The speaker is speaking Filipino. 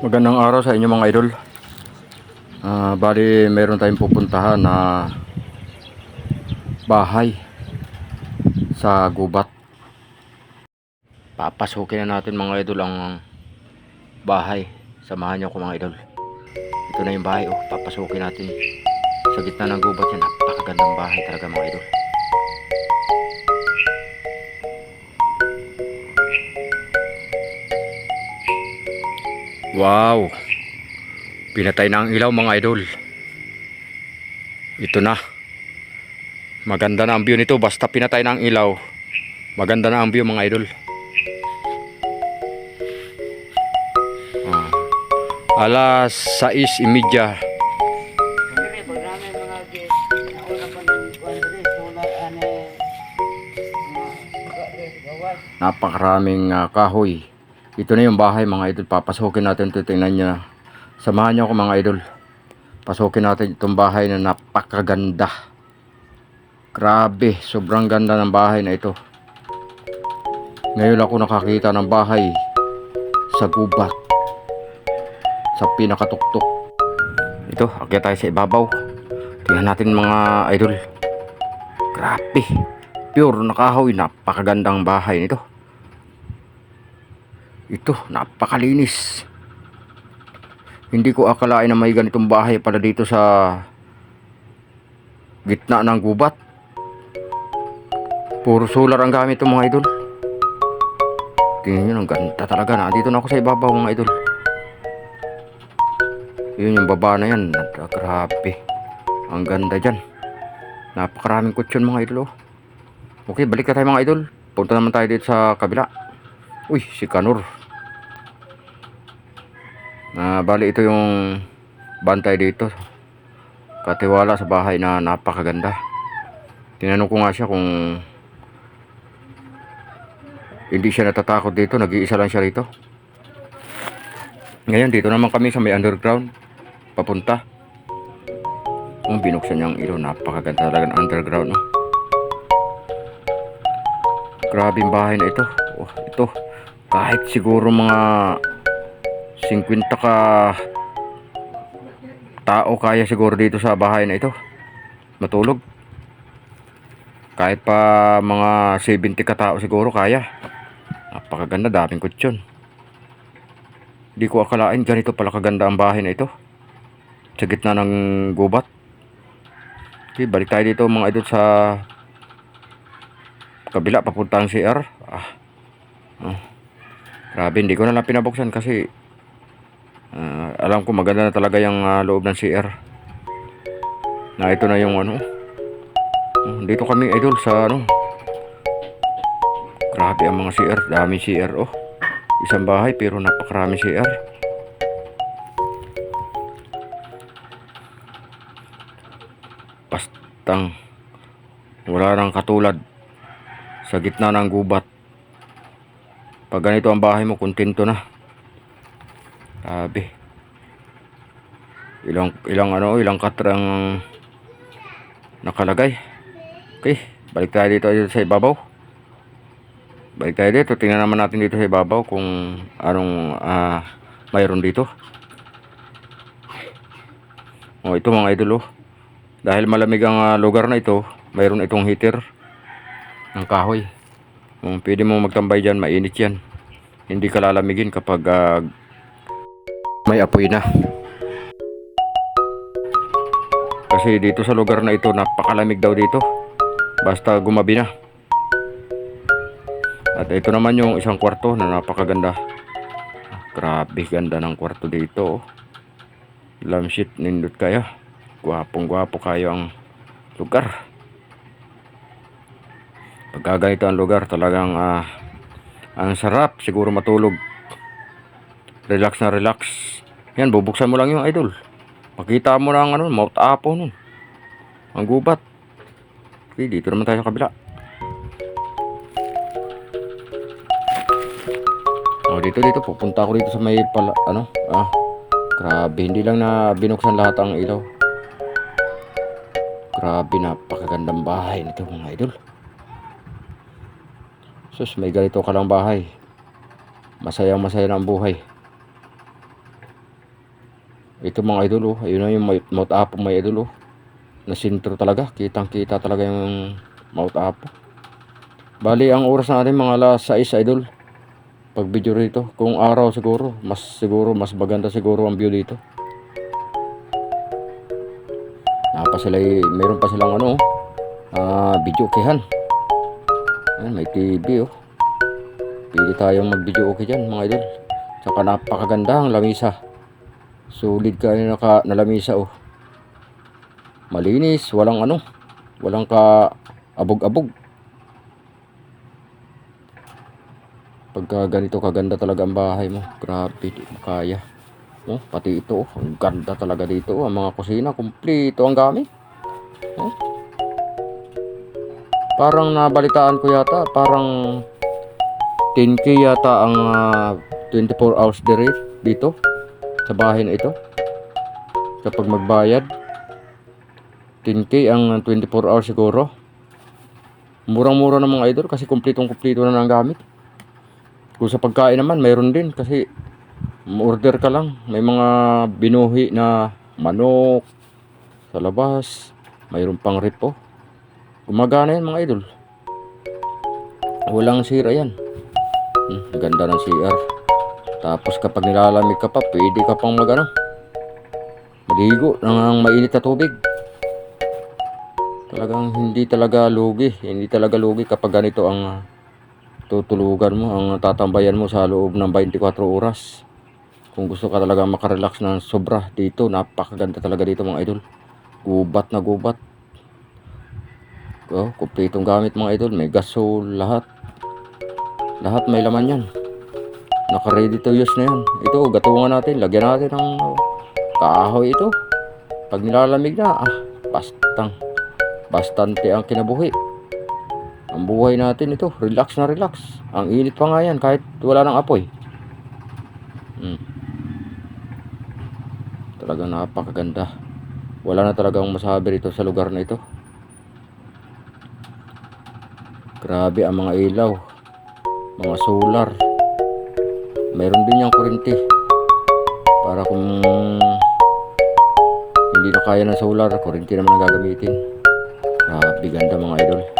Magandang araw sa inyo mga idol. Ah, bali meron tayong pupuntahan na bahay sa gubat. Papasukin na natin mga idol ang bahay. Samahan niyo ako mga idol. Ito na yung bahay oh. Papasukin natin sa gitna ng gubat yan. Napakagandang bahay talaga mga idol. Wow. Pinatay na ang ilaw mga idol. Ito na. Maganda na ang view nito basta pinatay na ang ilaw. Maganda na ang view mga idol. Ah. Alas 6.30. Kami programa yung mga guest. Nauna pa ng Andres, tula, ane, mga gawas. Napakaraming ah, kahoy. Ito na yung bahay mga idol. Papasukin natin ito. Tingnan nyo. Samahan nyo ako mga idol. Pasukin natin itong bahay na napakaganda. Grabe. Sobrang ganda ng bahay na ito. Ngayon ako nakakita ng bahay sa gubat. Sa pinakatuktok. Ito. Akyat tayo sa ibabaw. Tingnan natin mga idol. Grabe. Pure na kahoy. Napakagandang bahay nito. Ito, napakalinis. Hindi ko akalain na may ganitong bahay pala dito sa gitna ng gubat. Puro solar ang gamit ng mga idol. Tingnan nyo, ang ganda talaga. Nandito na ako sa ibabaw mga idol. Yun yung baba na yan. Grabe. Ang ganda dyan. Napakaraming kutsyon mga idol. Oh. Okay, balik na tayo mga idol. Punta naman tayo dito sa kabila. Uy, si Kanor. Na bali ito yung bantay dito. Katiwala sa bahay na napakaganda. Tinanong ko nga siya kung hindi siya natatakot dito, nag-iisa lang siya rito. Ngayon dito naman kami sa may underground papunta. Kung binuksan niya ang ilaw, napakaganda talaga ng underground. No? Grabe bahay na ito. Oh, ito. Kahit siguro mga 50 ka tao kaya siguro dito sa bahay na ito. Matulog. Kahit pa mga 70 ka tao siguro kaya. Napakaganda, daming kutsyon. Hindi ko akalain ganito pala kaganda ang bahay na ito. Sa gitna ng gubat. Okay, balik tayo dito mga idol sa kabila papuntang CR. Ah. Oh. Grabe, hindi ko na lang pinabuksan kasi ah, alam ko maganda na talaga yung ah, loob ng CR. Na ito na yung ano. Oh, dito kami idol sa ano. Grabe ang mga CR, dami CR oh. Isang bahay pero napakarami CR. Pastang wala nang katulad sa gitna ng gubat. Pag ganito ang bahay mo, kontento na. Sabi. Ilang ilang ano, ilang katrang nakalagay. Okay, balik tayo dito, dito sa ibabaw. Balik tayo dito, tingnan naman natin dito sa ibabaw kung anong ah, mayroon dito. Oh, ito mga idol oh. Dahil malamig ang ah, lugar na ito, mayroon itong heater ng kahoy. Kung pwede mo magtambay dyan, mainit yan. Hindi ka lalamigin kapag ah, may apoy na. Kasi dito sa lugar na ito, napakalamig daw dito. Basta gumabi na. At ito naman yung isang kwarto na napakaganda. Grabe ganda ng kwarto dito. oh. Lamshit nindot kayo. Gwapong gwapo kayo ang lugar. Pagka ang lugar, talagang ah, ang sarap siguro matulog. Relax na relax. Yan, bubuksan mo lang yung idol. Makita mo lang ano, mouth apo nun. Ang gubat. Okay, dito naman tayo sa kabila. Oh, dito dito pupunta ako dito sa may pala ano? Ah. Grabe, hindi lang na binuksan lahat ang ilaw. Grabe, napakagandang bahay nito mga idol. Sus, may ganito ka lang bahay. Masayang masaya na ang buhay. Ito mga idol oh. Ayun na yung Mount Apo may idol oh. Na sentro talaga. Kitang kita talaga yung Mount Apo. Bali ang oras natin mga alas 6 idol. Pag video rito. Kung araw siguro. Mas siguro mas maganda siguro ang view dito. Napa sila meron pa silang ano ah video okehan. Ayan, may TV oh. Pili tayong mag-video okay dyan mga idol. Tsaka napakaganda ang lamisa. Solid ka yung naka, na lamisa oh. Malinis, walang ano. Walang ka abog-abog. Pagka ganito kaganda talaga ang bahay mo. Grabe, di mo kaya. Oh, pati ito, oh. ang ganda talaga dito. oh. Ang mga kusina, kumpleto ang gamit. Oh. Parang nabalitaan ko yata, parang 10k yata ang ah, 24 hours dito sa bahay na ito. Kapag magbayad, 10k ang 24 hours siguro. Murang-mura na mga idol kasi kumpletong-kumpleto na ng gamit. Kung sa pagkain naman, mayroon din kasi order ka lang. May mga binuhi na manok sa labas. Mayroon pang repo. Gumagana yan mga idol. Walang sira yan. Hmm, ganda ng CR. Tapos kapag nilalamig ka pa, pwede ka pang magano. Maligo ng mainit na tubig. Talagang hindi talaga lugi. Hindi talaga lugi kapag ganito ang ah, tutulugan mo, ang tatambayan mo sa loob ng 24 oras. Kung gusto ka talaga makarelax ng sobra dito, napakaganda talaga dito mga idol. Gubat na gubat. Oh, kumpletong gamit mga idol. May gasol, lahat. Lahat may laman yan. Naka-ready to use na yan. Ito, gatungan natin. Lagyan natin ng kahoy ito. Pag nilalamig na, ah, bastang. Bastante ang kinabuhi. Ang buhay natin ito, relax na relax. Ang init pa nga yan kahit wala ng apoy. Hmm. Talagang napakaganda. Wala na talagang masabi rito sa lugar na ito. Grabe ang mga ilaw. Mga solar. Mayroon din yung kuryente. Para kung hindi na kaya ng solar, kuryente naman ang gagamitin. Grabe ganda mga idol.